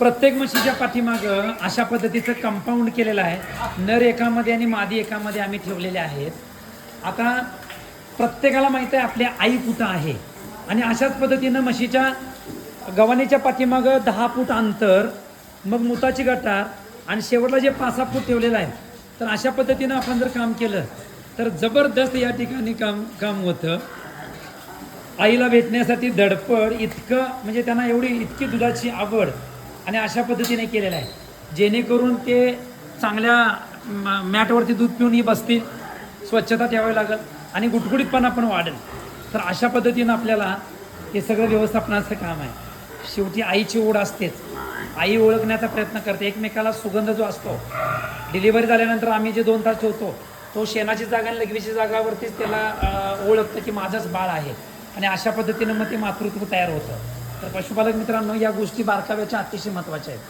प्रत्येक म्हशीच्या पाठीमागं अशा पद्धतीचं कंपाऊंड केलेलं आहे. नर एकामध्ये आणि मादी एकामध्ये आम्ही ठेवलेले आहेत. आता प्रत्येकाला माहीत आहे आपली आई कुठं आहे. आणि अशाच पद्धतीनं म्हशीच्या गव्हाणीच्या पाठीमागं दहा फूट अंतर मग मुताची गटार आणि शेवटला जे पाच सहा फूट ठेवलेलं आहे. तर अशा पद्धतीनं आपण जर काम केलं तर जबरदस्त या ठिकाणी काम काम होतं. आईला भेटण्यासाठी धडपड इतकं म्हणजे त्यांना एवढी इतकी दुधाची आवड. आणि अशा पद्धतीने केलेलं आहे. जेणेकरून ते चांगल्या मॅटवरती दूध पिऊनही बसतील स्वच्छता ठेवावी लागेल आणि गुटगुटीतपणा पण वाढेल. तर अशा पद्धतीनं आपल्याला हे सगळं व्यवस्थापनाचं काम आहे. शेवटी आईची ओढ असतेच. आई ओळखण्याचा प्रयत्न करते. एकमेकाला सुगंध जो असतो डिलिव्हरी झाल्यानंतर आम्ही जे दोन तास ठेवतो तो शेणाची जागा आणि लघवीची जागावरतीच त्याला ओळखतं की माझंच बाळ आहे. आणि अशा पद्धतीनं मग ते मातृत्व तयार होतं. तर पशुपालक मित्रांनो या गोष्टी बारकाव्याच्या अतिशय महत्त्वाच्या आहेत.